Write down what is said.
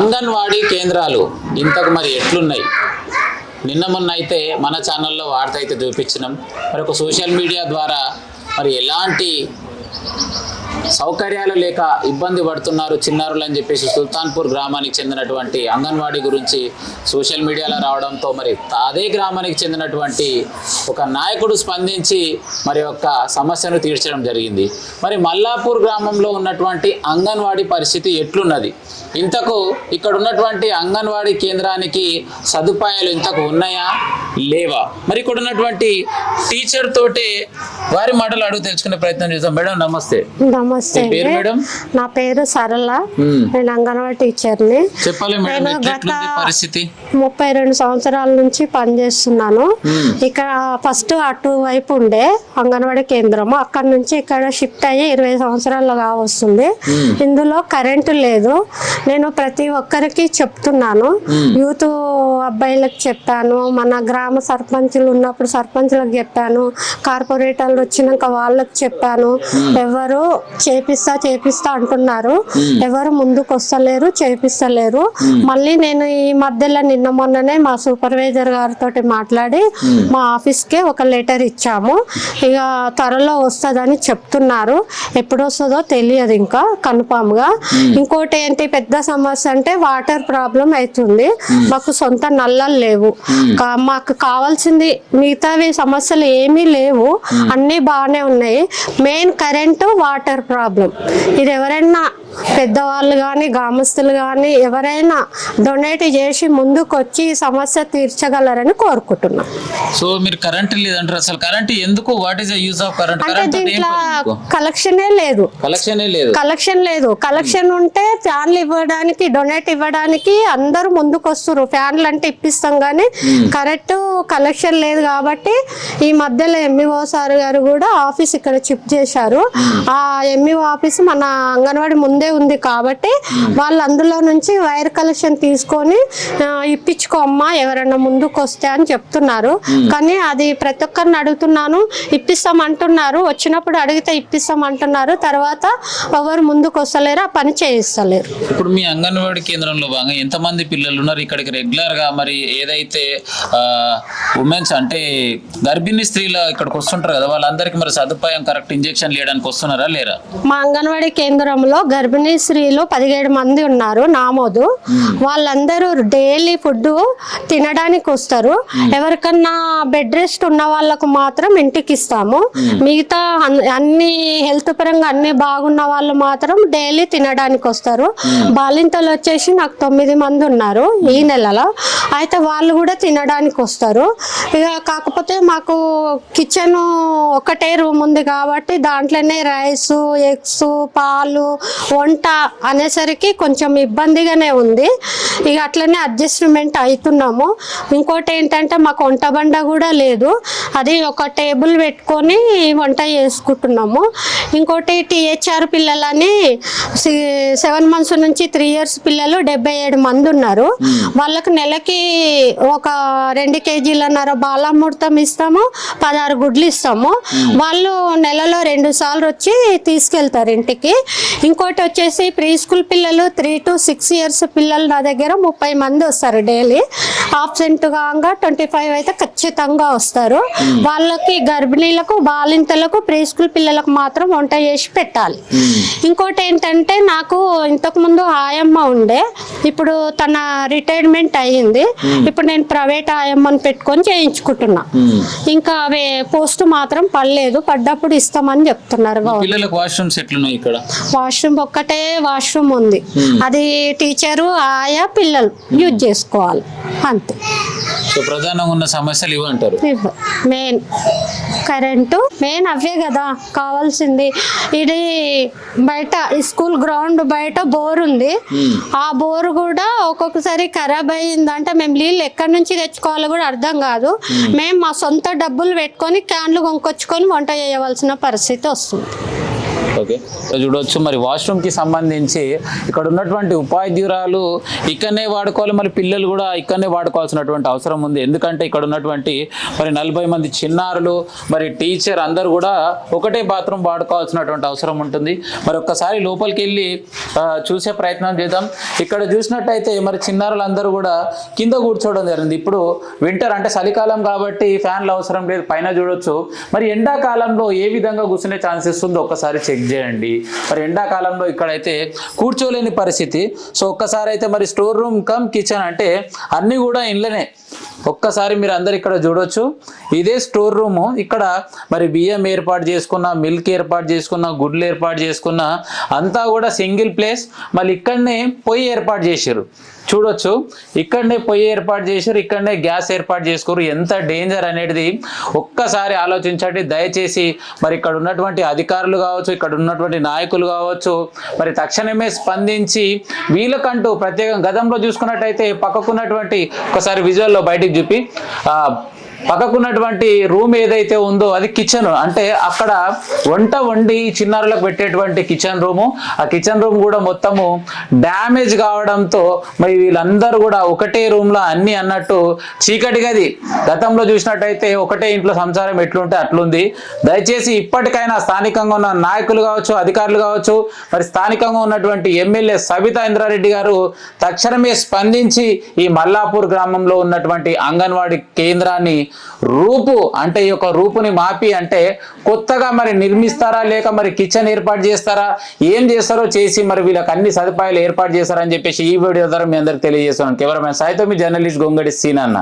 అంగన్వాడీ కేంద్రాలు ఇంతకు మరి ఎట్లున్నాయి? నిన్న మొన్న అయితే మన ఛానల్లో వార్త అయితే చూపించినాం. మరి ఒక సోషల్ మీడియా ద్వారా మరి ఎలాంటి సౌకర్యాలు లేక ఇబ్బంది పడుతున్నారు చిన్నారులు అని చెప్పేసి సుల్తాన్పూర్ గ్రామానికి చెందినటువంటి అంగన్వాడీ గురించి సోషల్ మీడియాలో రావడంతో మరి అదే గ్రామానికి చెందినటువంటి ఒక నాయకుడు స్పందించి మరి యొక్క సమస్యను తీర్చడం జరిగింది. మరి మల్లాపూర్ గ్రామంలో ఉన్నటువంటి అంగన్వాడీ పరిస్థితి ఎట్లున్నది? ఇంతకు ఇక్కడ ఉన్నటువంటి అంగన్వాడీ కేంద్రానికి సదుపాయాలు ఇంతకు ఉన్నాయా? లేవా? మరి ఇక్కడ ఉన్నటువంటి టీచర్ తోటి వారి మాటలు అడుగు తెలుసుకునే ప్రయత్నం చేద్దాం. మేడం నమస్తే. నమస్తే పేరు మేడం? నా పేరు సరళ. నేను అంగన్వాడీ టీచర్ని. చెప్పాలి మేడం పరిస్థితి? ముప్పై రెండు సంవత్సరాల నుంచి పనిచేస్తున్నాను. ఇక్కడ ఫస్ట్ అటు వైపు ఉండే అంగన్వాడీ కేంద్రము. అక్కడ నుంచి ఇక్కడ షిఫ్ట్ అయ్యి ఇరవై సంవత్సరాలుగా వస్తుంది. మ్మ్. ఇందులో కరెంటు లేదు. నేను ప్రతి ఒక్కరికి చెప్తున్నాను. యూత్ అబ్బాయిలకు చెప్పాను. మన గ్రామ సర్పంచులు ఉన్నప్పుడు సర్పంచులకు చెప్పాను. కార్పొరేటర్లు వచ్చినాక వాళ్ళకి చెప్పాను. ఎవరు చేపిస్తా చేపిస్తా అంటున్నారు. ఎవరు ముందుకు వస్తలేరు చేపిస్తలేరు మళ్ళీ నేను ఈ మధ్యలో నిన్న మొన్ననే మా సూపర్వైజర్ గారితో మాట్లాడి మా ఆఫీస్కే ఒక లెటర్ ఇచ్చాము. ఇక త్వరలో వస్తుందని చెప్తున్నారు. ఎప్పుడు వస్తుందో తెలియదు ఇంకా కన్ఫామ్గా ఇంకోటి ఏంటి పెద్ద సమస్య అంటే వాటర్ ప్రాబ్లం అవుతుంది. మాకు సొంత నల్లలు లేవు. మాకు కావాల్సింది మిగతావి సమస్యలు ఏమీ లేవు. అన్నీ బాగానే ఉన్నాయి. మెయిన్ కరెంటు వాటర్ ప్రాబ్లం ఇది ఎవరైనా పెద్దవాళ్ళు కానీ గ్రామస్తులు కానీ ఎవరైనా డొనేట్ చేసి ముందుకు వచ్చి ఈ సమస్య తీర్చగలరని కోరుకుంటున్నాం. సో మీరు కరెంట్ లేదంటారు అసలు. కరెంట్ ఎందుకు? What the use of current? అంటే దీంట్లో కలెక్షనే లేదు. కలెక్షనే లేదు. కలెక్షన్ లేదు. కలెక్షన్ ఉంటే ఫ్యాన్లు ఇవ్వడానికి డొనేట్ ఇవ్వడానికి అందరూ ముందుకు వస్తారు ఫ్యాన్లు అంటే ఇప్పిస్తాం కానీ కరెక్ట్ కలెక్షన్ లేదు కాబట్టి ఈ మధ్యలో ఎంఈఓ సార్ గారు కూడా ఆఫీస్ ఇక్కడ షిఫ్ట్ చేశారు. ఆ ఎంఈఓ ఆఫీస్ మన అంగన్వాడి ముందే ఉంది కాబట్టి వాళ్ళు అందులో నుంచి వైర్ కలెక్షన్ తీసుకొని ఆ, ఇప్పించుకో అమ్మా ఎవరైనా ముందుకు వస్తే అని చెప్తున్నారు. కానీ అది ప్రతి ఒక్కరిని అడుగుతున్నాను ఇప్పిస్తాం అంటున్నారు వచ్చినప్పుడు అడిగితే ఇప్పిస్తాం అంటున్నారు తర్వాత ఎవరు ముందుకు వస్తలేరు ఆ పని చేయిస్తలేరు. ఇప్పుడు మీ అంగన్వాడీ కేంద్రంలో భాగంగా ఎంతమంది పిల్లలు ఉన్నారు? ఇక్కడికి రెగ్యులర్గా మరి ఏదైతే ఉమెన్స్ అంటే గర్భిణీ స్త్రీలు ఇక్కడికి వస్తుంటారు కదా వాళ్ళందరికీ మరి సదుపాయం కరెక్ట్ ఇంజెక్షన్ లేయడానికి వస్తున్నారా లేరా? మా అంగన్వాడీ కేంద్రంలో గర్భిణీ స్త్రీలు పదిహేడు మంది ఉన్నారు నామోదు. వాళ్ళందరూ డైలీ ఫుడ్ తినడానికి వస్తారు. ఎవరికన్నా బెడ్ రెస్ట్ ఉన్న వాళ్ళకు మాత్రం ఇంటికి ఇస్తాము మిగతా అన్- అన్ని హెల్త్ పరంగా అన్ని బాగున్న వాళ్ళు మాత్రం డైలీ తినడానికి వస్తారు. బాలింతలు వచ్చేసి నాకు తొమ్మిది మంది ఉన్నారు ఈ నెలలో. అయితే వాళ్ళు కూడా తినడానికి వస్తారు. ఇక కాకపోతే మాకు కిచెన్ ఒకటే రూమ్ ఉంది కాబట్టి దాంట్లోనే రైస్ ఎగ్స్ పాలు వంట అనేసరికి కొంచెం ఇబ్బందిగానే ఉంది. ఇక అట్లనే అడ్జస్ట్మెంట్ అవుతున్నాము ఇంకోటి ఏంటంటే మాకు వంట బండ కూడా లేదు. అది ఒక టేబుల్ పెట్టుకొని వంట చేసుకుంటున్నాము. ఇంకోటి టీహెచ్ఆర్ పిల్లలని సెవెన్ మంత్స్ నుంచి త్రీ ఇయర్స్ పిల్లలు డెబ్బై ఏడు మంది ఉన్నారు. వాళ్ళకి నెలకి ఒక రెండు కేజీలన్నర బాలామృతం ఇస్తాము పదహారు గుడ్లు ఇస్తాము. వాళ్ళు నెలలో రెండు సార్లు వచ్చి తీసుకెళ్తారు ఇంటికి. ఇంకోటి వచ్చేసి ప్రీ స్కూల్ పిల్లలు త్రీ టు సిక్స్ ఇయర్స్ పిల్లలు నా దగ్గర ముప్పై మంది వస్తారు డైలీ. ఆబ్సెంట్ కాగా ట్వంటీ ఫైవ్ అయితే ఖచ్చితంగా వస్తారు. వాళ్ళకి గర్భిణీలకు బాలింతలకు ప్రీ స్కూల్ పిల్లలకు మాత్రం వంట చేసి పెట్టాలి. ఇంకోటి ఏంటంటే నాకు ఇంతకు ముందు ఆయమ్మ ఉండే. ఇప్పుడు తన రిటైర్మెంట్ అయ్యింది. ఇప్పుడు నేను ప్రైవేట్ ఆయమ్మని పెట్టుకొని చేయించుకుంటున్నా. ఇంకా అవే పోస్ట్ మాత్రం పడలేదు. పడ్డప్పుడు ఇస్తామని చెప్తున్నారు. పిల్లలకు వాష్రూమ్స్ ఎట్లున్నాయి ఇక్కడ? వాష్రూమ్ ఒక్కటే వాష్రూమ్ ఉంది. అది టీచరు ఆయా పిల్లలు యూజ్ చేసుకోవాలి. అంతే సో ప్రధానంగా ఉన్న సమస్యలు ఇవి అంటారు? మెయిన్. కరెంటు. మెయిన్ అవే కదా. కావాల్సింది. ఇది బయట ఈ స్కూల్ గ్రౌండ్ బయట బోర్ ఉంది. ఆ బోర్ కూడా ఒక్కొక్కసారి ఖరాబ్ అయ్యిందంటే మేము నీళ్ళు ఎక్కడి నుంచి తెచ్చుకోవాలో కూడా అర్థం కాదు. మేము మా సొంత డబ్బులు పెట్టుకొని క్యాన్లు కొనుక్కొచ్చుకొని వంట చేయవలసిన పరిస్థితి వస్తుంది. ఓకే. సో చూడొచ్చు మరి వాష్రూమ్కి సంబంధించి ఇక్కడ ఉన్నటువంటి ఉపాధ్యురాలు ఇక్కడనే వాడుకోవాలి మరి పిల్లలు కూడా ఇక్కడనే వాడుకోవాల్సినటువంటి అవసరం ఉంది. ఎందుకంటే ఇక్కడ ఉన్నటువంటి మరి నలభై మంది చిన్నారులు మరి టీచర్ అందరూ కూడా ఒకటే బాత్రూమ్ వాడుకోవాల్సినటువంటి అవసరం ఉంటుంది. మరి ఒక్కసారి లోపలికి వెళ్ళి చూసే ప్రయత్నం చేద్దాం. ఇక్కడ చూసినట్టయితే మరి చిన్నారులందరూ కూడా కింద కూర్చోవడం జరిగింది. ఇప్పుడు వింటర్ అంటే చలికాలం కాబట్టి ఫ్యాన్లు అవసరం లేదు పైన చూడొచ్చు. మరి ఎండాకాలంలో ఏ విధంగా కూర్చునే ఛాన్సెస్ ఉందో ఒక్కసారి చెక్ చేయండి. మరి ఎండాకాలంలో ఇక్కడైతే కూర్చోలేని పరిస్థితి. సో ఒక్కసారి అయితే మరి స్టోర్ రూమ్ కమ్ కిచెన్ అంటే అన్నీ కూడా ఇండ్లనే. ఒక్కసారి మీరు అందరు ఇక్కడ చూడొచ్చు. ఇదే స్టోర్ రూము. ఇక్కడ మరి బియ్యం ఏర్పాటు చేసుకున్న మిల్క్ ఏర్పాటు చేసుకున్న గుడ్లు ఏర్పాటు చేసుకున్న అంతా కూడా సింగిల్ ప్లేస్. మళ్ళీ ఇక్కడనే పొయ్యి ఏర్పాటు చేశారు చూడొచ్చు. ఇక్కడనే పొయ్యి ఏర్పాటు చేశారు ఇక్కడనే గ్యాస్ ఏర్పాటు చేసుకోరు. ఎంత డేంజర్ అనేది ఒక్కసారి ఆలోచించండి. దయచేసి మరి ఇక్కడ ఉన్నటువంటి అధికారులు కావచ్చు ఇక్కడ ఉన్నటువంటి నాయకులు కావచ్చు మరి తక్షణమే స్పందించి వీళ్ళకంటూ ప్రత్యేకంగా గతంలో చూసుకున్నట్టయితే పక్కకున్నటువంటి ఒకసారి విజువల్లో బయటికి చూపి పక్కకున్నటువంటి రూమ్ ఏదైతే ఉందో అది కిచెన్. అంటే అక్కడ వంట వండి చిన్నారులకు పెట్టేటువంటి కిచెన్ రూము. ఆ కిచెన్ రూమ్ కూడా మొత్తము డ్యామేజ్ కావడంతో మరి వీళ్ళందరూ కూడా ఒకటే రూమ్లో అన్ని అన్నట్టు చీకటి గది. గతంలో చూసినట్టయితే ఒకటే ఇంట్లో సంసారం ఎట్లుంటే అట్లుంది. దయచేసి ఇప్పటికైనా స్థానికంగా ఉన్న నాయకులు కావచ్చు అధికారులు కావచ్చు మరి స్థానికంగా ఉన్నటువంటి ఎమ్మెల్యే సబితా ఇంద్రారెడ్డి గారు తక్షణమే స్పందించి ఈ మల్లాపూర్ గ్రామంలో ఉన్నటువంటి అంగన్వాడీ కేంద్రాన్ని రూపు అంటే ఈ యొక్క రూపుని మాపి అంటే కొత్తగా మరి నిర్మిస్తారా లేక మరి కిచెన్ ఏర్పాటు చేస్తారా? ఏం చేస్తారో చేసి మరి వీళ్ళకి అన్ని సదుపాయాలు ఏర్పాటు చేస్తారని చెప్పేసి ఈ వీడియో ద్వారా మీ అందరికి తెలియజేస్తున్నాను. కెమెరామెన్ సాయితో మీ జర్నలిస్ట్ గొంగడి సీన్ అన్న